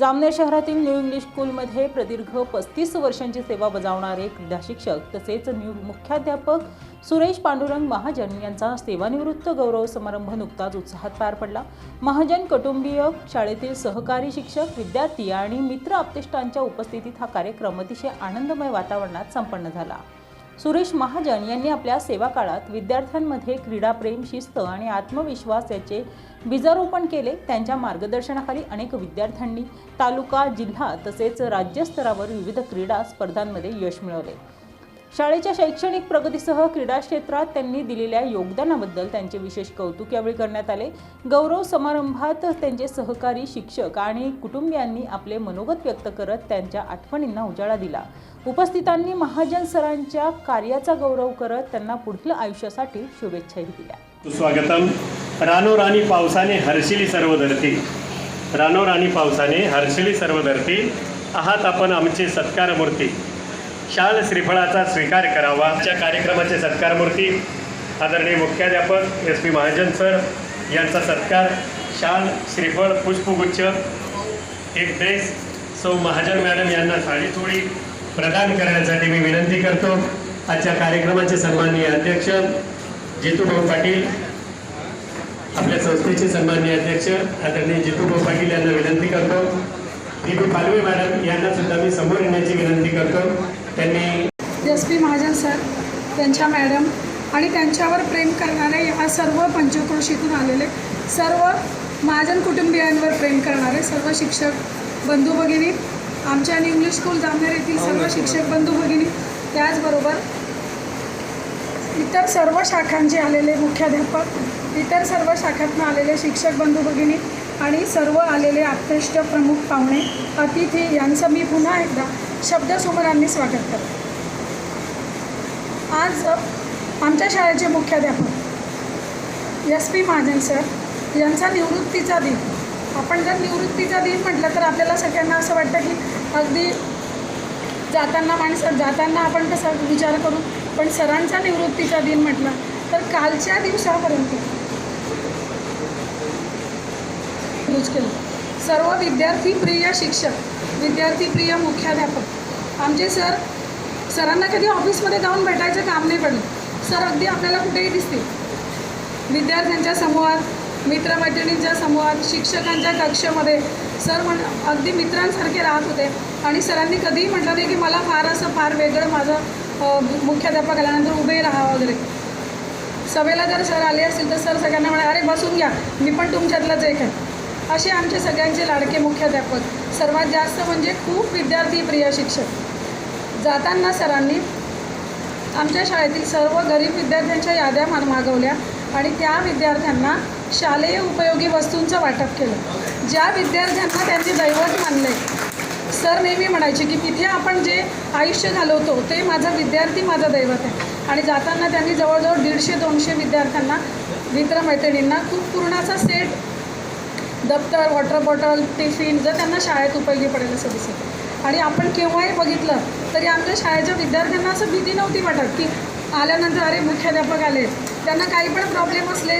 जामनेर शहरातील new English स्कूलमध्ये प्रदीर्घ पस्तीस वर्षांची सेवा बजावणारे क्रीडा शिक्षक तसेच न्यू मुख्याध्यापक सुरेश पांडुरंग महाजन यांचा सेवानिवृत्त गौरव समारंभ नुकताच उत्साहात पार पडला. महाजन कुटुंबीय शाळेतील सहकारी शिक्षक विद्यार्थी आणि मित्र आप्तेष्टांच्या उपस्थितीत हा कार्यक्रम अतिशय आनंदमय वातावरणात संपन्न झाला. सुरेश महाजन यांनी आपल्या सेवा काळात विद्यार्थ्यांमध्ये क्रीडाप्रेम शिस्त आणि आत्मविश्वास याचे बीजारोपण केले. त्यांच्या मार्गदर्शनाखाली अनेक विद्यार्थ्यांनी तालुका जिल्हा तसेच राज्यस्तरावर विविध क्रीडा स्पर्धांमध्ये यश मिळवले. शाळेच्या शैक्षणिक प्रगतीसह क्रीडा क्षेत्रात त्यांनी दिलेल्या योगदानाबद्दल त्यांचे विशेष कौतुक यावेळी करण्यात आले. गौरव समारंभात त्यांचे सहकारी शिक्षक आणि कुटुंबियांनी आपले मनोगत व्यक्त करत त्यांच्या आठवणींना उजाळा दिला. उपस्थितांनी महाजन सरांच्या कार्याचा गौरव करत त्यांना पुढील आयुष्यासाठी शुभेच्छाही दिल्या. सुस्वागतम. रानो राणी पावसाने हर्षिली सर्व धरती. रानो राणी पावसाने हर्षिली सर्व धरती. आहात आपण आमचे सत्कार मूर्ती शाल श्रीफळाचा स्वीकार करावा. आजच्या कार्यक्रमाचे सत्कारमूर्ती आदरणीय मुख्याध्यापक एस पी महाजन सर यांचा सत्कार. शाल श्रीफळ पुष्पगुच्छ एक ड्रेस सौ महाजन मॅडम यांना साडी चोळी प्रदान करण्यासाठी मी विनंती करतो. आजच्या कार्यक्रमाचे सन्माननीय अध्यक्ष जितूभाऊ पाटील आपल्या संस्थेचे सन्माननीय अध्यक्ष आदरणीय जितूभाऊ पाटील यांना विनंती करतो. डी पी पालवे मॅडम यांना सुद्धा मी समोर येण्याची विनंती करतो. त्यांनी एस पी महाजन सर त्यांच्या मॅडम आणि त्यांच्यावर प्रेम करणारे या सर्व पंचक्रोशीतून आलेले सर्व महाजन कुटुंबियांवर प्रेम करणारे सर्व शिक्षक बंधू भगिनी आमच्या इंग्लिश स्कूल जामनेर येथील सर्व शिक्षक बंधू भगिनी त्याचबरोबर इतर सर्व शाखांचे आलेले मुख्याध्यापक इतर सर्व शाखातून आलेले शिक्षक बंधू भगिनी आणि सर्व आलेले आत्मिष्ट प्रमुख पाहुणे अतिथी यांचं मी पुन्हा एकदा शब्दसुमरांनी स्वागत करतो. आज आमच्या शाळेचे मुख्याध्यापक एस पी महाजन सर यांचा निवृत्तीचा दिन. आपण जर निवृत्तीचा दिन म्हटलं तर आपल्याला सगळ्यांना असं वाटतं की अगदी जाताना माणसं जाताना आपण कसा विचार करू पण सरांचा निवृत्तीचा दिन म्हटलं तर कालच्या दिवसापर्यंत यूज केलं. सर्व विद्यार्थीप्रिय शिक्षक विद्यार्थीप्रिय मुख्याध्यापक आमचे सर सरांना कधी ऑफिसमध्ये जाऊन भेटायचं काम नाही पडलं. सर अगदी आपल्याला कुठेही दिसतील. विद्यार्थ्यांच्या समूहात मित्रमैत्रिणींच्या समूहात शिक्षकांच्या कक्षेमध्ये सर म्हण अगदी मित्रांसारखे राहत होते. आणि सरांनी कधीही म्हटलं नाही की मला फार असं फार वेगळं माझं मुख्याध्यापक आल्यानंतर उभे राहा वगैरे. सभेला जर सर आले असतील तर सर सगळ्यांना म्हणा अरे बसून घ्या. मी पण तुमच्यातलंच एक आहे. असे आमचे सगळ्यांचे लाडके मुख्याध्यापक सर्वात जास्त म्हणजे खूप विद्यार्थी प्रिय शिक्षक. जाताना सरांनी आमच्या शाळेतील सर्व गरीब विद्यार्थ्यांच्या याद्या मान मागवल्या आणि त्या विद्यार्थ्यांना शालेय उपयोगी वस्तूंचं वाटप केलं. ज्या विद्यार्थ्यांना त्यांचे दैवत मानले सर नेहमी म्हणायचे की तिथे आपण जे आयुष्य घालवतो ते माझा विद्यार्थी माझा दैवत आहे. आणि जाताना त्यांनी जवळजवळ दीडशे दोनशे विद्यार्थ्यांना मित्रमैत्रिणींना खूप पूर्णाचा सेट दप्तर वॉटर बॉटल टिफिन जर त्यांना शाळेत उपयोगी पडेल असं दिसत. आणि आपण केव्हाही बघितलं तरी आमच्या शाळेच्या विद्यार्थ्यांना असं भीती नव्हती वाटत की आल्यानंतर अरे मुख्याध्यापक आले. त्यांना काही पण प्रॉब्लेम असले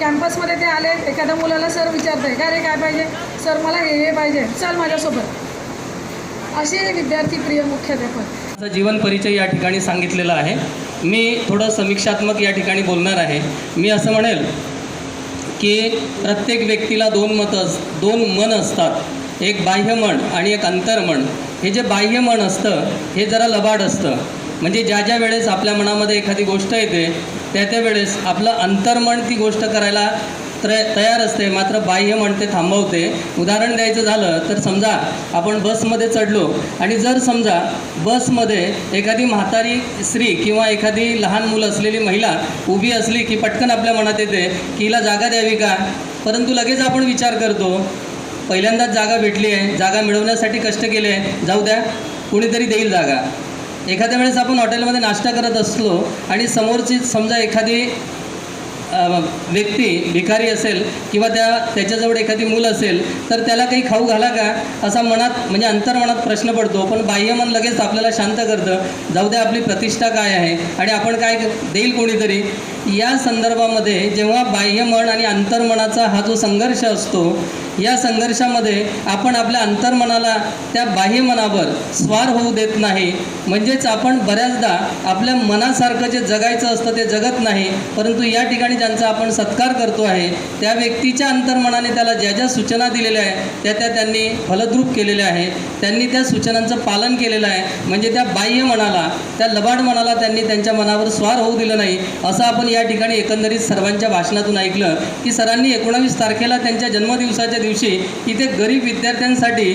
कॅम्पसमध्ये ते आले एखाद्या मुलाला सर विचारत आहे का रे काय पाहिजे? सर मला हे हे पाहिजे. चल माझ्यासोबत. असे विद्यार्थी प्रिय मुख्याध्यापक. माझा जीवन परिचय या ठिकाणी सांगितलेला आहे. मी थोडं समीक्षात्मक या ठिकाणी बोलणार आहे. मी असं म्हणेल की प्रत्येक व्यक्तीला दोन मत अस दोन मन असतात. एक बाह्य मन आणि एक अंतर्मन हे जे बाह्य मन असतं हे जरा लबाड असतं. म्हणजे ज्या ज्या वेळेस आपल्या मनामध्ये एखादी गोष्ट येते त्या त्या वेळेस आपलं अंतर्मन ती गोष्ट करायला तयार असते मात्र बाह्य म्हणते थांबवते. उदाहरण द्यायचं झालं तर समजा आपण बसमध्ये चढलो आणि जर समजा बसमध्ये एखादी म्हातारी स्त्री किंवा एखादी लहान मुलं असलेली महिला उभी असली की पटकन आपल्या मनात येते की हिला जागा द्यावी का? परंतु लगेच आपण विचार करतो पहिल्यांदाच जागा भेटली आहे जागा मिळवण्यासाठी कष्ट केले जाऊ द्या कुणीतरी देईल जागा. एखाद्या वेळेस आपण हॉटेलमध्ये नाश्ता करत असलो आणि समोरची समजा एखादी व्यक्ती भिकारी असेल किंवा त्या त्याच्याजवळ एखादी मूल असेल तर त्याला काही खाऊ घाला का? असा मनात म्हणजे अंतर्मनात प्रश्न पडतो. पण बाह्यमन लगेच आपल्याला शांत करतं. जाऊ द्या आपली प्रतिष्ठा काय आहे? आणि आपण काय देईल कोणीतरी? या संदर्भामध्ये जेव्हा बाह्यमन आणि अंतर्मनाचा हा जो संघर्ष असतो या संघर्षामध्ये आपण आपल्या अंतर्मनाला त्या बाह्यमनावर स्वार होऊ देत नाही. म्हणजेच आपण बऱ्याचदा आपल्या मनासारखं जे जगायचं असतं ते जगत नाही परंतु या ठिकाणी ज्यांचा आपण सत्कार करतो आहे त्या व्यक्तीच्या अंतर्मनाने त्याला ज्या ज्या सूचना दिलेल्या आहे त्या त्या त्यांनी फलद्रूप केलेल्या आहे त्यांनी त्या सूचनांचं पालन केलेलं आहे. म्हणजे त्या बाह्य मनाला त्या लबाड मनाला त्यांनी त्यांच्या मनावर स्वार होऊ दिलं नाही असं आपण या ठिकाणी एकंदरीत सर्वांच्या भाषणातून ऐकलं की सरांनी एकोणावीस तारखेला त्यांच्या जन्मदिवसाच्या दिवशी इथे गरीब विद्यार्थ्यांसाठी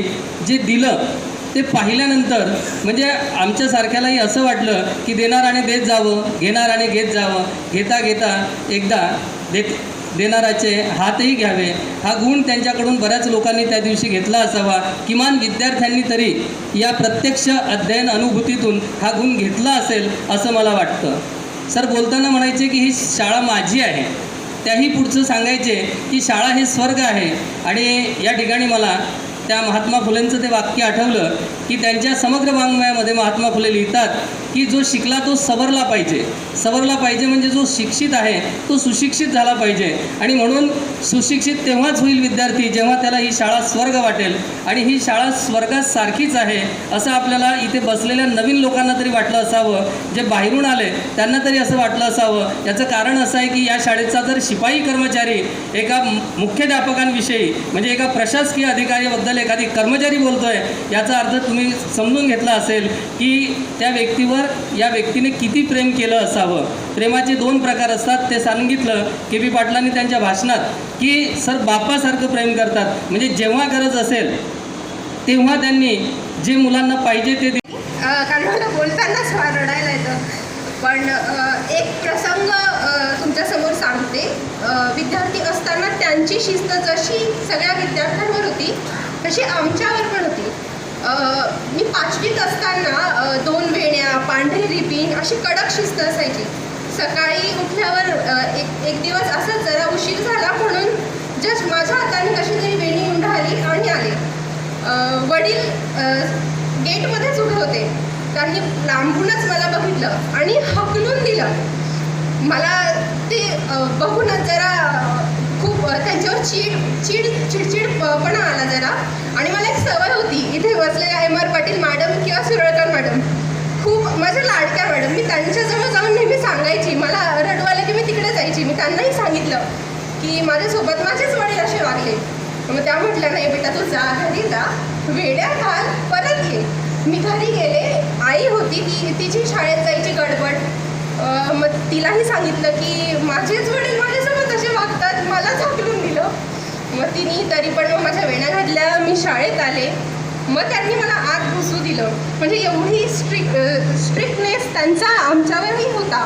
जे दिलं ते पाहिल्यानंतर म्हणजे आमच्यासारख्यालाही असं वाटलं की देणार आणि देत जावं घेणार आणि घेत जावं घेता घेता एकदा देत देणाराचे हातही घ्यावे. हा गुण त्यांच्याकडून बऱ्याच लोकांनी त्या दिवशी घेतला असावा. किमान विद्यार्थ्यांनी तरी या प्रत्यक्ष अध्ययन अनुभूतीतून हा गुण घेतला असेल असं मला वाटतं. सर बोलताना म्हणायचे की ही शाळा माझी आहे. त्याही पुढचं सांगायचे की शाळा हे स्वर्ग आहे आणि या ठिकाणी मला त्या महात्मा फुलेंचं ते वाक्य आठवलं की त्यांच्या समग्र वाङ्मयामध्ये महात्मा फुले लिहितात की जो शिकला तो सवरला पाहिजे. सवरला पाहिजे म्हणजे जो शिक्षित आहे तो सुशिक्षित झाला पाहिजे. आणि म्हणून सुशिक्षित तेव्हाच होईल विद्यार्थी जेव्हा त्याला ही शाळा स्वर्ग वाटेल. आणि ही शाळा स्वर्गात सारखीच आहे असं आपल्याला इथे बसलेल्या नवीन लोकांना तरी वाटलं असावं. जे बाहेरून आले त्यांना तरी असं वाटलं असावं. याचं कारण असं आहे की या शाळेचा जर शिपाई कर्मचारी एका मुख्याध्यापकांविषयी म्हणजे एका प्रशासकीय अधिकाऱ्याबद्दल एखादी कर्मचारी बोलतोय याचा अर्थ तुम्ही समजून घेतला असेल की त्या व्यक्तीवर या व्यक्तीने किती प्रेम केलं असावं. प्रेमाचे दोन प्रकार असतात. ते सांगितलं के पी पाटलांनी त्यांच्या भाषणात की सर बापासारखं प्रेम करतात. म्हणजे जेव्हा गरज असेल तेव्हा त्यांनी जे मुलांना पाहिजे ते कारण मला बोलतानाच फार रडायला येतं. पण एक प्रसंग तुमच्यासमोर सांगते. विद्यार्थी असताना त्यांची शिस्त जशी सगळ्या विद्यार्थ्यांवर होती तशी आमच्यावर पण होती. मी पाचवीत असताना दोन वेण्या पांढरी रिबीन अशी कडक शिस्त असायची. सकाळी उठल्यावर एक एक दिवस असंच जरा उशीर झाला म्हणून जस्ट माझ्या हाताने कशी तरी वेणी उंडाळली आणि आले. वडील गेटमध्येच उभे होते. त्यांनी लांबूनच मला बघितलं आणि हकलून दिलं. मला ते बघूनच जरा खूप त्यांच्यावर चीड चीड चिडचिडपणा आला जरा. आणि मला एक सवय होती इथे बसलेल्या एम आर पाटील मॅडम किंवा सुरळकर मॅडम. खूप माझ्या लाडक्या मॅडम मी त्यांच्याजवळ जाऊन नेहमी सांगायची मला रडवायला की मी तिकडे जायची. मी त्यांनाही सांगितलं की माझ्यासोबत माझेच वडील असे वागले. मग त्या म्हटल्या नाही बेटा तू जा घरी जा. वेड्या घाल परत ये. मी घरी गेले. आई होती ती तिची शाळेत जायची गडबड. मग तिलाही सांगितलं की माझेच वडील माझ्यासोबत असे वागतात. मग तिने तरी पण माझ्या वेण्या घातल्या मी शाळेत आले. मग त्यांनी मला आत घुसू दिलं. म्हणजे एवढी स्ट्रिक स्ट्रिक्टनेस त्यांचा आमच्यावरही होता.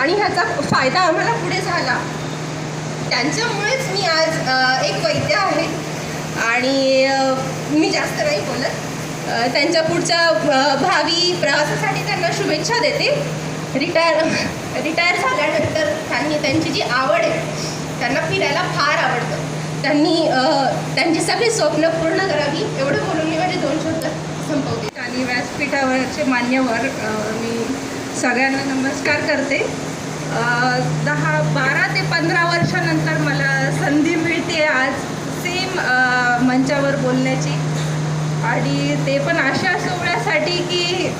आणि ह्याचा फायदा आम्हाला पुढे झाला. त्यांच्यामुळेच मी आज एक वैद्य आहे. आणि मी जास्त नाही बोलत. त्यांच्या पुढच्या भावी प्रवासासाठी त्यांना शुभेच्छा देते. रिटायर रिटायर झाल्यानंतर त्यांनी त्यांची जी आवड आहे त्यांना फिरायला फार आवडतं. त्यांनी त्यांची सगळी स्वप्न पूर्ण करावी एवढं बोलून मी माझे दोन शब्द संपवते. आणि व्यासपीठावरचे मान्यवर मी सगळ्यांना नमस्कार करते. दहा बारा ते पंधरा वर्षानंतर मला संधी मिळते आज सेम मंचावर बोलण्याची. आणि ते पण अशा सोहळ्यासाठी की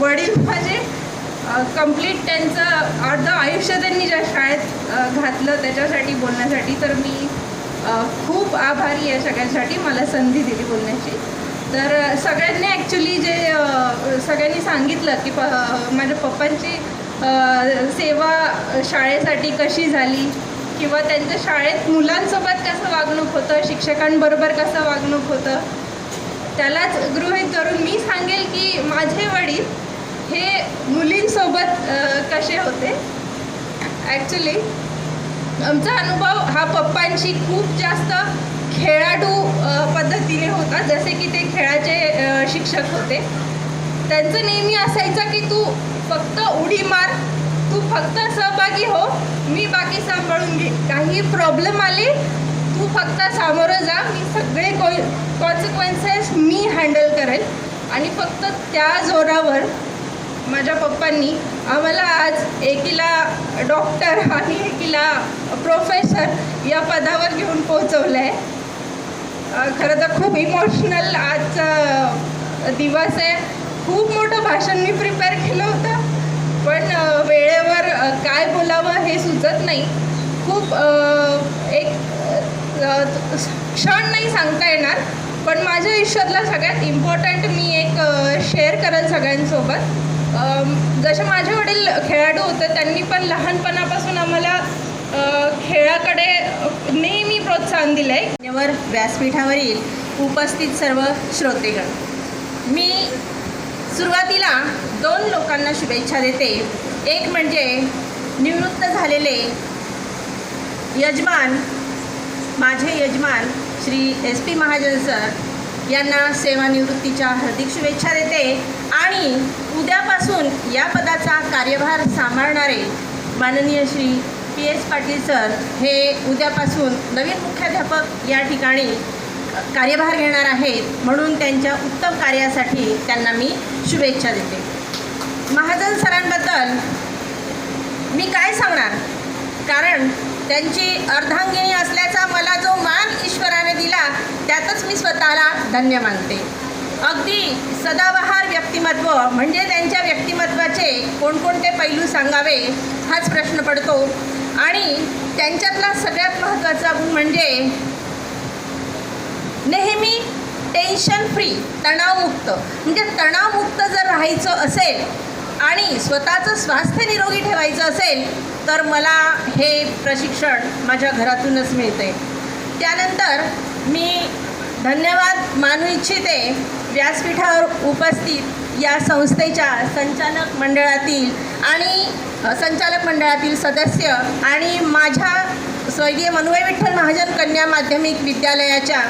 वडील माझे कंप्लीट त्यांचं अर्ध आयुष्य त्यांनी ज्या शाळेत घातलं त्याच्यासाठी बोलण्यासाठी तर मी खूप आभारी आहे सगळ्यांसाठी मला संधी दिली बोलण्याची. तर सगळ्यांनी ॲक्च्युली जे सगळ्यांनी सांगितलं की प माझ्या पप्पांची सेवा शाळेसाठी कशी झाली किंवा त्यांच्या शाळेत मुलांसोबत कसं वागणूक होतं शिक्षकांबरोबर कसं वागणूक होतं त्यालाच गृहित धरून मी सांगेल की माझे वडील हे मुलींसोबत कसे होते. ॲक्च्युली आमचा अनुभव हा पप्पांशी खूप जास्त खेळाडू पद्धतीने होता. जसे की ते खेळाचे शिक्षक होते. त्यांचं नेहमी असायचं की तू फक्त उडी मार तू फक्त सहभागी हो मी बाकी सांभाळून घे काही प्रॉब्लेम आले तू फक्त सामोरं जा मी सगळे कॉन्सिक्वेन्सेस मी हँडल करेल. आणि फक्त त्या जोरावर माझ्या पप्पांनी आम्हाला आज एकीला डॉक्टर आणि एकीला प्रोफेसर या पदावर घेऊन पोहोचवलं आहे खरं तर खूप इमोशनल आजचा दिवस आहे. खूप मोठं भाषण मी प्रिपेअर केलं होतं पण वेळेवर काय बोलावं हे सुचत नाही. खूप एक क्षण नाही सांगता येणार. पण माझ्या आयुष्यातला सगळ्यात इम्पॉर्टंट मी एक शेअर करेल सगळ्यांसोबत. जसे माझे वडील खेळाडू होते त्यांनी पण लहानपणापासून आम्हाला खेळाकडे नेहमी प्रोत्साहन दिलं आहे मान्यवर व्यासपीठावरील उपस्थित सर्व श्रोतेगण. मी सुरुवातीला दोन लोकांना शुभेच्छा देते. एक म्हणजे निवृत्त झालेले यजमान माझे यजमान Shri S P Mahajan sir यांना सेवानिवृत्तीच्या हार्दिक शुभेच्छा देते आणि उद्यापासून या पदाचा कार्यभार सांभाळणारे माननीय Shri P S Patil sir हे उद्यापासून नवीन मुख्याध्यापक या ठिकाणी कार्यभार घेणार आहेत म्हणून त्यांच्या उत्तम कार्यासाठी त्यांना मी शुभेच्छा देते. महाजन सरांबद्दल मी काय सांगणार? कारण त्यांची अर्धांगिनी असल्याचा मला जो मान ईश्वराने दिला त्यातच मी स्वतःला धन्य मानते. अगदी सदाबहार व्यक्तिमत्व म्हणजे त्यांच्या व्यक्तिमत्वाचे कोणकोणते पैलू सांगावे हाच प्रश्न पडतो. आणि त्यांच्यातला सगळ्यात महत्त्वाचा गुण म्हणजे नेहमी टेन्शन फ्री तणावमुक्त. म्हणजे तणावमुक्त जर राहायचं असेल आणि स्वतःचं स्वास्थ्य निरोगी ठेवायचं असेल तर मला हे प्रशिक्षण माझ्या घरातूनच मिळते त्यानंतर मी धन्यवाद मानू इच्छिते व्यासपीठावर उपस्थित या संस्थेच्या संचालक मंडळातील आणि संचालक मंडळातील सदस्य आणि माझ्या स्वर्गीय मनुबाई विठ्ठल महाजन कन्या माध्यमिक विद्यालयाच्या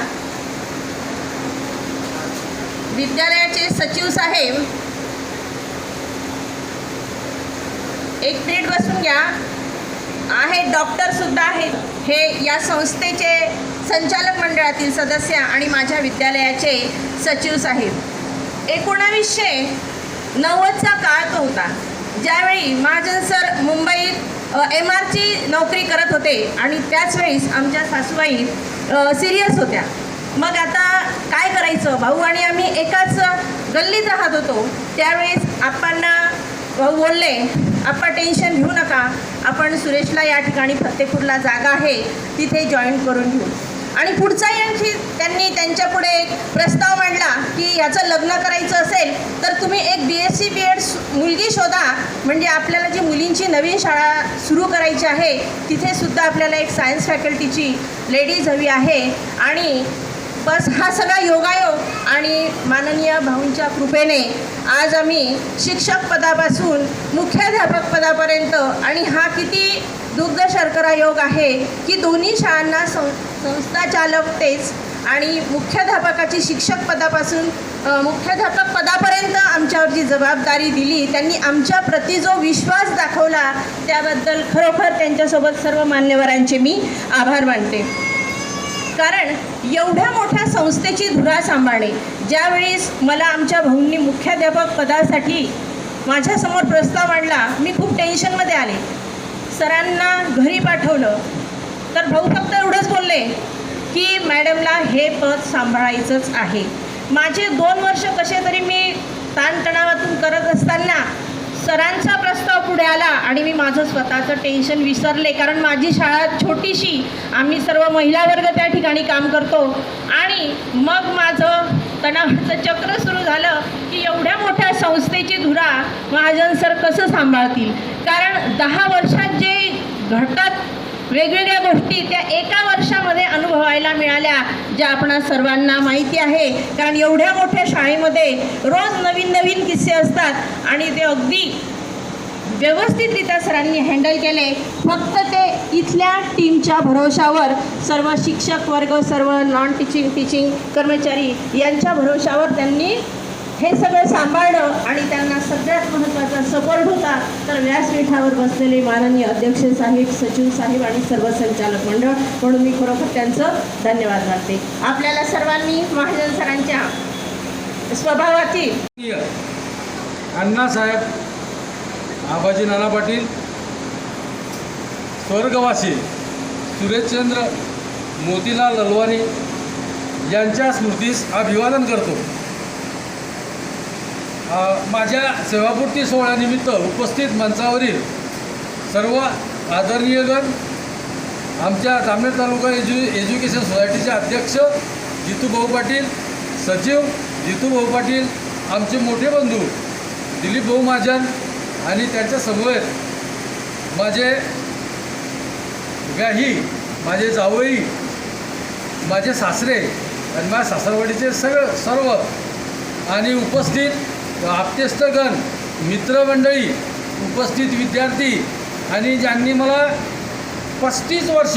विद्यालयाचे सचिव साहेब एक मिनिट आहेत डॉक्टरसुद्धा आहेत. हे या संस्थेचे संचालक मंडळातील सदस्य आणि माझ्या विद्यालयाचे सचिव साहेब. एकोणावीसशे नव्वदचा काळ तो होता. ज्यावेळी महाजन सर मुंबईत एम आरची नोकरी करत होते आणि त्याच वेळीस आमच्या सासूबाई सिरियस होत्या. मग आता काय करायचं? भाऊ आणि आम्ही एकाच गल्लीत राहत होतो. त्यावेळेस आपण भाऊ बोलले आप्पा टेन्शन घेऊ नका. आपण सुरेशला या ठिकाणी फतेपूरला जागा आहे. तिथे जॉईन करून घेऊ. आणि पुढचाही आणखी त्यांनी त्यांच्यापुढे एक प्रस्ताव मांडला की ह्याचं लग्न करायचं असेल तर तुम्ही एक B S C B Ed मुलगी शोधा. म्हणजे आपल्याला जी मुलींची नवीन शाळा सुरू करायची आहे तिथे सुद्धा आपल्याला एक सायन्स फॅकल्टीची लेडीज हवी आहे. आणि बस हा सगळा योगायोग आणि माननीय भाऊंच्या कृपेने आज आम्ही शिक्षक पदापासून मुख्याध्यापक पदापर्यंत आणि हा किती दुग्ध शर्करा योग आहे की दोन्ही शाळांना सं संस्था चालकतेच आणि मुख्याध्यापकाची शिक्षक पदापासून मुख्याध्यापक पदापर्यंत आमच्यावर जी जबाबदारी दिली. त्यांनी आमच्या प्रती जो विश्वास दाखवला त्याबद्दल खरोखर त्यांच्यासोबत सर्व मान्यवरांचे मी आभार मानते. कारण एवढ्या मोठ्या संस्थेची धुरा सांभाळणे ज्यावेळेस मला आमच्या भाऊंनी मुख्याध्यापक पदासाठी माझ्यासमोर प्रस्ताव मांडला मी खूप टेन्शनमध्ये आले. सरांना घरी पाठवलं. तर भाऊ फक्त एवढंच बोलले की मॅडमला हे पद सांभाळायचंच आहे. माझे दोन वर्ष कसे तरी मी ताणतणावातून करत असताना सरांचा प्रस्ताव पुढे आला आणि मी माझं स्वतःचं टेन्शन विसरले. कारण माझी शाळा छोटीशी आम्ही सर्व महिला वर्ग त्या ठिकाणी काम करतो. आणि मग माझं तणावाचं चक्र सुरू झालं की एवढ्या मोठ्या संस्थेची धुरा महाजन सर कसं सांभाळतील? कारण दहा वर्षात जे घडतात वेगवेगळ्या गोष्टी त्या एका वर्षामध्ये अनुभवायला मिळाल्या ज्या आपणा सर्वांना माहिती आहे. कारण एवढ्या मोठ्या शाळेमध्ये रोज नवीन नवीन किस्से असतात आणि ते अगदी व्यवस्थितरित्या सरांनी हँडल केले. फक्त ते इथल्या टीमच्या भरोशावर सर्व शिक्षक वर्ग सर्व नॉन टीचिंग टीचिंग कर्मचारी यांच्या भरोशावर त्यांनी हे सगळं सांभाळलं आणि त्यांना सगळ्यात महत्त्वाचा सपोर्ट होता. तर व्यासपीठावर बसलेले माननीय अध्यक्ष साहेब सचिव साहेब आणि सर्व संचालक मंडळ म्हणून मी खरोखर त्यांचं धन्यवाद मानते. आपल्याला सर्वांनी महाजन सरांच्या स्वभावाची अण्णासाहेब आबाजी नाना पाटील स्वर्गवासी सुरेशचंद्र मोतीलाल ललवानी यांच्या स्मृतीस अभिवादन करतो. माझ्या सेवापूर्ती सोहळ्यानिमित्त उपस्थित मंचावरील सर्व आदरणीयगण आमच्या जामनेर तालुका एज्यु एज्युकेशन सोसायटीचे अध्यक्ष जितूभाऊ पाटील सचिव जितूभाऊ पाटील आमचे मोठे बंधू दिलीप भाऊ महाजन आणि त्यांच्या समवेत माझे गाही माझे जावई माझे सासरे आणि माझ्या सासरवाडीचे सगळं सर्व आणि उपस्थित आप्तेष्टगण मित्रमंडळी उपस्थित विद्यार्थी आणि ज्यांनी मला पस्तीस वर्ष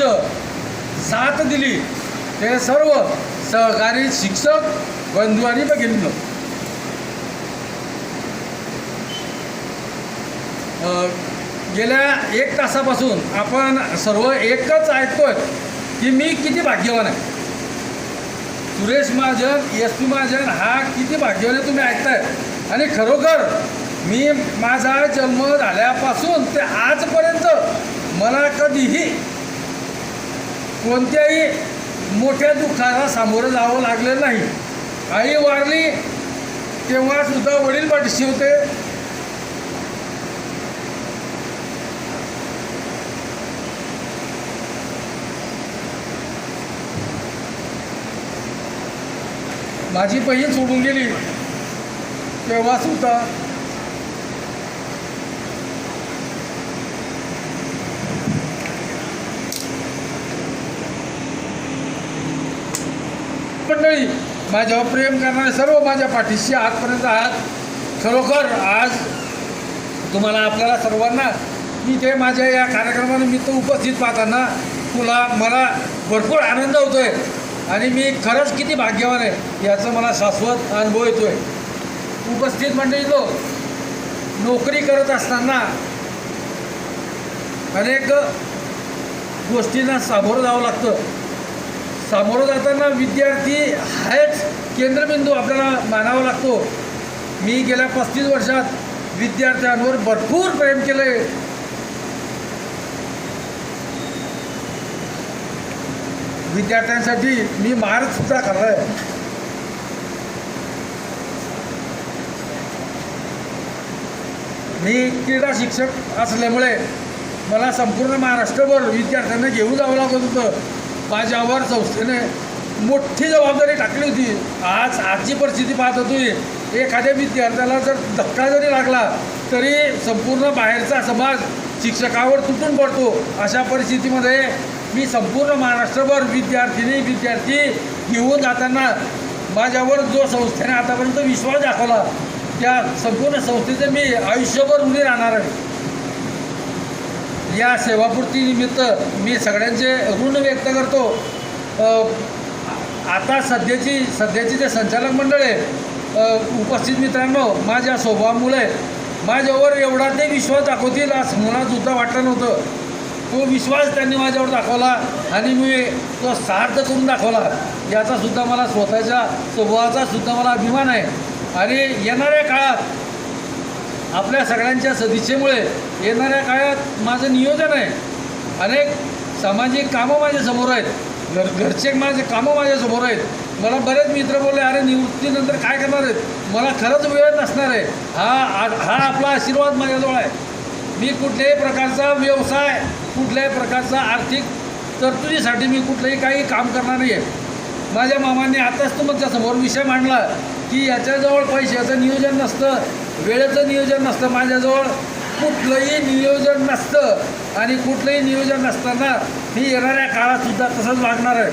साथ दिली ते सर्व सहकारी शिक्षक बंधू आणि भगिनींनो. गेल्या एक तासापासून आपण सर्व एकच ऐकतोय की मी किती भाग्यवान आहे. सुरेश महाजन एस पी महाजन हा किती भाग्यवान आहे तुम्ही ऐकताय. आणि खरोखर मी माझा जन्म झाल्यापासून ते आजपर्यंत मला कधीही कोणत्याही मोठ्या दुःखाला सामोरं जावं लागलेलं नाही. आई वारली तेव्हासुद्धा वडील पाठीशी होते. माझी बहीण सोडून गेली. तेव्हा सुद्धा मंडळी माझ्यावर प्रेम करणारे सर्व माझ्या पाठीशी आजपर्यंत आहात. खरोखर आज तुम्हाला आपल्याला सर्वांना मी ते माझ्या या कार्यक्रमानिमित्त उपस्थित पाहताना तुला मला भरपूर आनंद होतो आहे आणि मी खरंच किती भाग्यवान आहे याचा मला शाश्वत अनुभव येतो आहे उपस्थित मंडळी लोक नोकरी करत असताना अनेक गोष्टींना सामोरं जावं लागतं. सामोरं जाताना विद्यार्थी हाच केंद्रबिंदू आपल्याला मानावा लागतो. मी गेल्या पस्तीस वर्षात विद्यार्थ्यांवर भरपूर प्रेम केलं आहे विद्यार्थ्यांसाठी मी मार्चसुद्धा खाल्ला आहे मी क्रीडा शिक्षक असल्यामुळे मला संपूर्ण महाराष्ट्रभर विद्यार्थ्यांना घेऊन जावं लागत होतं. माझ्यावर संस्थेने मोठी जबाबदारी टाकली होती. आज आजची परिस्थिती पाहत होती एखाद्या विद्यार्थ्याला जर धक्का जरी लागला तरी संपूर्ण बाहेरचा समाज शिक्षकावर तुटून पडतो. अशा परिस्थितीमध्ये मी संपूर्ण महाराष्ट्रभर विद्यार्थिनी विद्यार्थी घेऊन जाताना माझ्यावर जो संस्थेने आतापर्यंत विश्वास दाखवला त्या संपूर्ण संस्थेचं मी आयुष्यभर उभी राहणार आहे. या सेवापूर्ती निमित्त मी सगळ्यांचे ऋण व्यक्त करतो. आता सध्याची सध्याची जे संचालक मंडळ आहे उपस्थित मित्रांनो माझ्या स्वभावामुळे माझ्यावर एवढा ते विश्वास दाखवतील असं मला सुद्धा वाटलं नव्हतं. तो विश्वास त्यांनी माझ्यावर दाखवला आणि मी तो सार्थ करून दाखवला. याचासुद्धा मला स्वतःच्या स्वभावाचासुद्धा मला अभिमान आहे. आणि येणाऱ्या काळात आपल्या सगळ्यांच्या सदिच्छेमुळे येणाऱ्या काळात माझं नियोजन आहे. अनेक सामाजिक कामं माझ्यासमोर आहेत. घर घरचे माझे कामं माझ्यासमोर आहेत. मला बरेच मित्र बोलले अरे निवृत्तीनंतर काय करणार आहेत मला खरंच वेळ नसणार आहे. हा आ- हा आपला आशीर्वाद माझ्याजवळ आहे. मी कुठल्याही प्रकारचा व्यवसाय कुठल्याही प्रकारचा आर्थिक तरतुदीसाठी मी कुठलंही काही काम करणार नाही आहे माझ्या मामांनी आताच तुमच्यासमोर विषय मांडला की याच्याजवळ पैशाचं नियोजन नसतं वेळेचं नियोजन नसतं माझ्याजवळ कुठलंही नियोजन नसतं आणि कुठलंही नियोजन नसताना मी येणाऱ्या काळातसुद्धा तसंच वागणार आहे.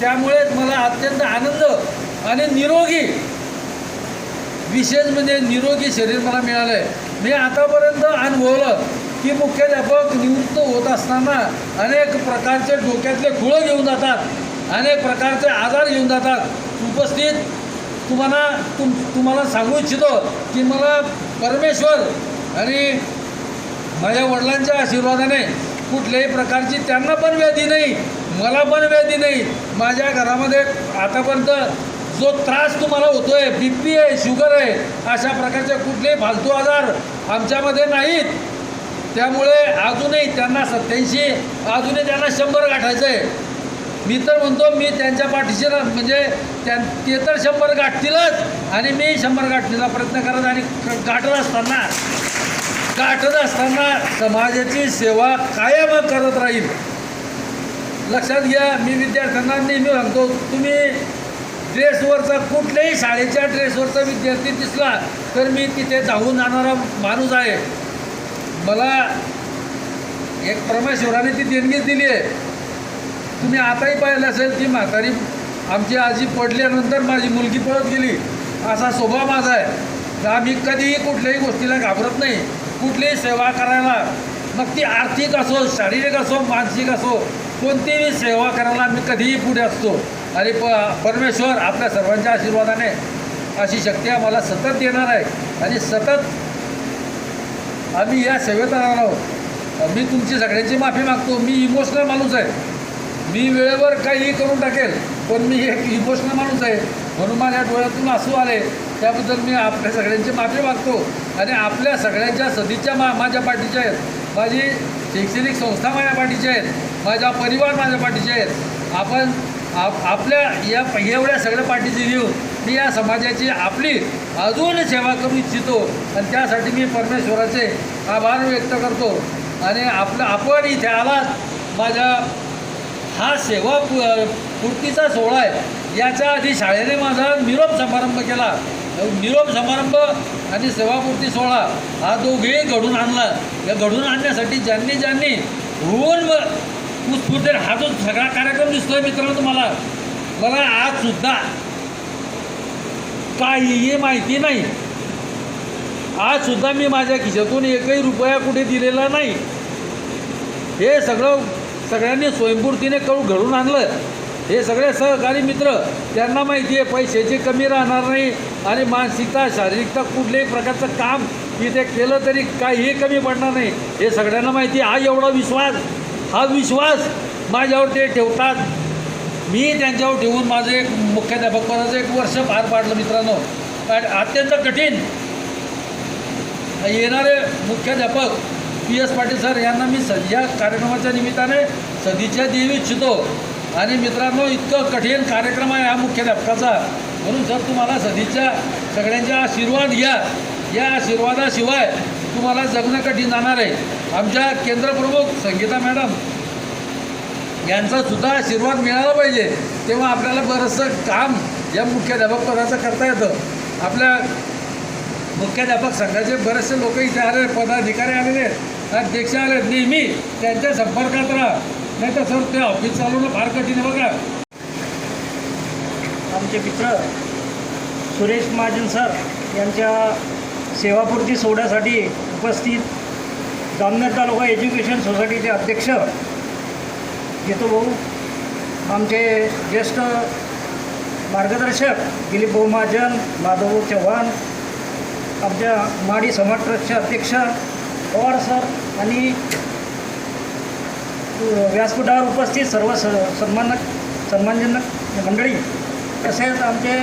त्यामुळेच मला अत्यंत आनंद आणि निरोगी विशेष म्हणजे निरोगी शरीर मला मिळालं आहे मी आतापर्यंत अनुभवलं की मुख्याध्यापक नियुक्त होत असताना अनेक प्रकारचे डोक्यातले खुळं घेऊन जातात अनेक प्रकारचे आजार घेऊन जातात. उपस्थित तुम्हाला तुम तुम्हाला सांगू इच्छितो की मला परमेश्वर आणि माझ्या वडिलांच्या आशीर्वादाने कुठल्याही प्रकारची त्यांना पण व्याधी नाही मला पण व्याधी नाही. माझ्या घरामध्ये आतापर्यंत जो त्रास तुम्हाला होतो आहे बी पी आहे शुगर आहे अशा प्रकारचे कुठलेही फालतू आजार आमच्यामध्ये नाहीत. त्यामुळे अजूनही त्यांना सत्याऐंशी अजूनही त्यांना शंभर गाठायचं आहे. मी तर म्हणतो मी त्यांच्या पाठीशी म्हणजे त्या ते तर शंभर गाठतीलच आणि मी शंभर गाठण्याचा प्रयत्न करत आणि गाठत असताना गाठत असताना समाजाची सेवा कायम करत राहील. लक्षात घ्या मी विद्यार्थ्यांना नेहमी सांगतो तुम्ही ड्रेसवरचा कुठल्याही शाळेच्या ड्रेसवरचा विद्यार्थी दिसला तर मी तिथे धावून जाणारा माणूस आहे. मला एक परमेश्वराने ती देणगी दिली आहे. तुम्ही आताही पाहिलं असेल की म्हातारी आमची आजी पडल्यानंतर माझी मुलगी पळत गेली. असा स्वभाव माझा आहे. तर आम्ही कधीही कुठल्याही गोष्टीला घाबरत नाही. कुठलीही सेवा करायला. मग ती आर्थिक असो शारीरिक असो मानसिक असो कोणतीही सेवा करायला आम्ही कधीही पुढे असतो. आणि प परमेश्वर आपल्या सर्वांच्या आशीर्वादाने अशी शक्ती आम्हाला सतत देणार आहे. आणि सतत आम्ही या सेवेत राहणार आहोत. मी तुमची सगळ्यांची माफी मागतो. मी इमोशनल माणूस आहे. मी वेळेवर काहीही करून टाकेल पण मी एक इमोशनल माणूस आहे. म्हणून माझ्या डोळ्यातून आसू आले. त्याबद्दल मी आपल्या सगळ्यांची माफी मागतो. आणि आपल्या सगळ्यांच्या सदिच्छा मा माझ्या पाठीच्या आहेत. माझी शैक्षणिक संस्था माझ्या पाठीच्या आहेत. माझा परिवार माझ्या पाठीचे आहेत. आपण आप आपल्या या एवढ्या सगळ्या पाठीची घेऊन मी या समाजाची आपली अजून सेवा करू इच्छितो. आणि त्यासाठी मी परमेश्वराचे आभार व्यक्त करतो. आणि आपलं आपण इथे आलात. माझ्या हा सेवा पूर्तीचा सोहळा आहे. याच्या आधी शाळेने माझा निरोप समारंभ केला. निरोप समारंभ आणि सेवापूर्ती सोहळा हा दोघेही घडून आणला. या घडून आणण्यासाठी ज्यांनी ज्यांनी होऊन उत्स्फूर्त हा जो सगळा कार्यक्रम दिसतोय मित्रांनो तुम्हाला मला आजसुद्धा काहीही माहिती नाही. आजसुद्धा मी माझ्या खिशातून एकही रुपया कुठे दिलेला नाही. हे सगळं सगळ्यांनी स्वयंपूर्तीने कळू घडून आणलं. हे सगळे सहकारी मित्र त्यांना माहिती आहे पैशाची कमी राहणार नाही आणि मानसिकता शारीरिकता कुठल्याही प्रकारचं काम इथे केलं तरी काहीही कमी पडणार नाही. हे सगळ्यांना माहिती आहे. हा एवढा विश्वास हा विश्वास माझ्यावर ते ठेवतात. मी त्यांच्यावर ठेवून माझं एक मुख्याध्यापक पदाचं एक वर्ष पार पाडलं मित्रांनो. अत्यंत कठीण येणारे मुख्याध्यापक पी एस पाटील सर यांना मी स या कार्यक्रमाच्या निमित्ताने सदिच्छा देऊ इच्छितो. आणि मित्रांनो इतकं कठीण कार्यक्रम आहे हा मुख्याध्यापकाचा. म्हणून सर तुम्हाला सदिच्छा सगळ्यांच्या आशीर्वाद घ्या. या आशीर्वादाशिवाय तुम्हाला जगणं कठीण जाणार आहे. आमच्या केंद्रप्रमुख संगीता मॅडम यांचा सुद्धा आशीर्वाद मिळाला पाहिजे. तेव्हा आपल्याला बरंचसं काम या मुख्याध्यापक पदाचं करता येतं. आपल्या मुख्याध्यापक संघाचे बरेचसे लोक इथे आले पदाधिकारी आलेले आहेत. अध्यक्ष आले आहेत. नेहमी त्यांच्या संपर्कात राहा. नाही तर सर ते ऑफिस चालवणं फार कठीण आहे बघा. आमचे मित्र सुरेश महाजन सर यांच्या सेवापूर्ती सोहळ्यासाठी उपस्थित जामनेर तालुका एज्युकेशन सोसायटीचे अध्यक्ष घेतो भाऊ. आमचे ज्येष्ठ मार्गदर्शक दिलीप भाऊ महाजन माधव चव्हाण आमच्या माडी समाज ट्रस्टचे अध्यक्ष पवार सर आणि व्यासपीठावर उपस्थित सर्व स सन्मानक सन्मानजनक मंडळी तसेच आमचे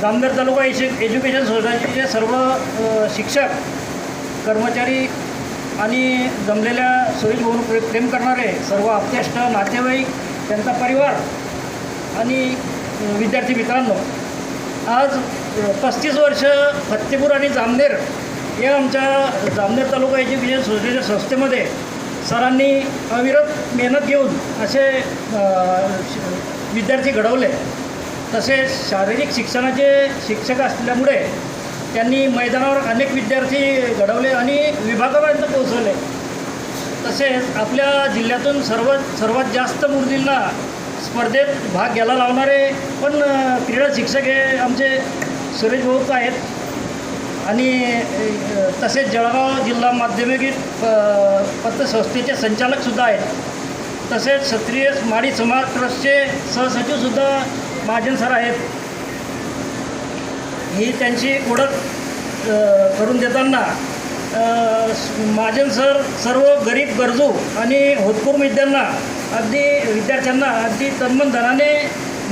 जामनेर तालुका एज्यु एज्युकेशन सोसायटीचे सर्व शिक्षक कर्मचारी आणि जमलेल्या सुरेश भाऊन प्रे प्रेम करणारे सर्व आप्तेष्ट नातेवाईक त्यांचा परिवार आणि विद्यार्थी मित्रांनो आज पस्तीस वर्ष फत्तेपूर आणि जामनेर या आमच्या जामनेर तालुका एज्युकेशन सोसायटीच्या संस्थेमध्ये सरांनी अविरत मेहनत घेऊन असे विद्यार्थी घडवले. तसेच शारीरिक शिक्षणाचे शिक्षक असल्यामुळे त्यांनी मैदानावर अनेक विद्यार्थी घडवले आणि विभागापर्यंत पोहोचवले. तसेच आपल्या जिल्ह्यातून सर्व सर्वात जास्त मुलींना स्पर्धेत भाग घ्यायला लावणारे पण क्रीडा शिक्षक हे आमचे सुरेश भाऊ आहेत. आणि तसेच जळगाव जिल्हा माध्यमिक पतसंस्थेचे संचालकसुद्धा आहेत. तसेच क्षत्रिय माडी समाज ट्रस्टचे सहसचिवसुद्धा महाजन सर आहेत. ही त्यांची ओळख करून देताना माझ्या महाजन सर सर्व गरीब गरजू आणि होतपूर विद्यांना अगदी विद्यार्थ्यांना अगदी तन्मनधनाने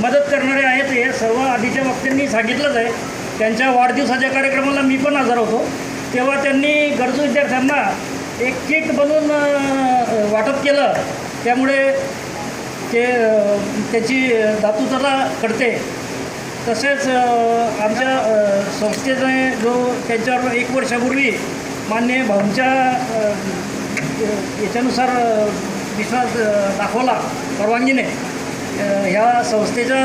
मदत करणारे आहेत हे सर्व आधीच्या वक्त्यांनी सांगितलंच आहे. त्यांच्या वाढदिवसाच्या कार्यक्रमाला मी पण हजर होतो. तेव्हा त्यांनी गरजू विद्यार्थ्यांना एक किट बनवून वाटप केलं. त्यामुळे ते त्याची धातुतता कळते तसेच आमच्या संस्थेने जो त्यांच्यावर एक वर्षापूर्वी मान्य भाऊंच्या याच्यानुसार विश्वास दाखवला परवानगीने ह्या संस्थेच्या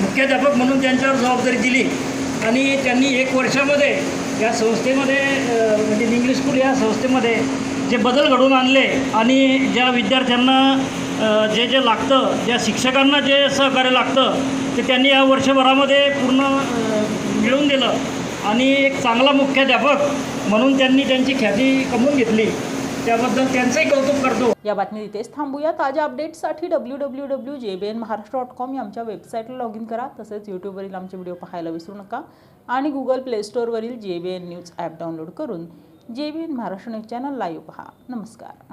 मुख्याध्यापक म्हणून त्यांच्यावर जबाबदारी दिली आणि त्यांनी एक वर्षामध्ये या संस्थेमध्ये म्हणजे इंग्लिश स्कूल या संस्थेमध्ये जे बदल घडवून आणले आणि ज्या विद्यार्थ्यांना जे जे लागतं ज्या शिक्षकांना जे सहकार्य लागतं ते त्यांनी या वर्षभरामध्ये पूर्ण मिळवून दिलं. आणि एक चांगला मुख्याध्यापक म्हणून त्यांनी त्यांची ख्याती कमवून घेतली. त्याबद्दल त्यांचंही कौतुक करतो. या बातमी इथेच थांबूया. ताज्या अपडेट्ससाठी W W W J B N Maharashtra dot com या आमच्या वेबसाईटला लॉग इन करा. तसेच यूट्यूबवरील आमचे व्हिडिओ पाहायला विसरू नका. आणि Google play स्टोअरवरील J B N news app download करून J B N Maharashtra news channel live पहा. नमस्कार.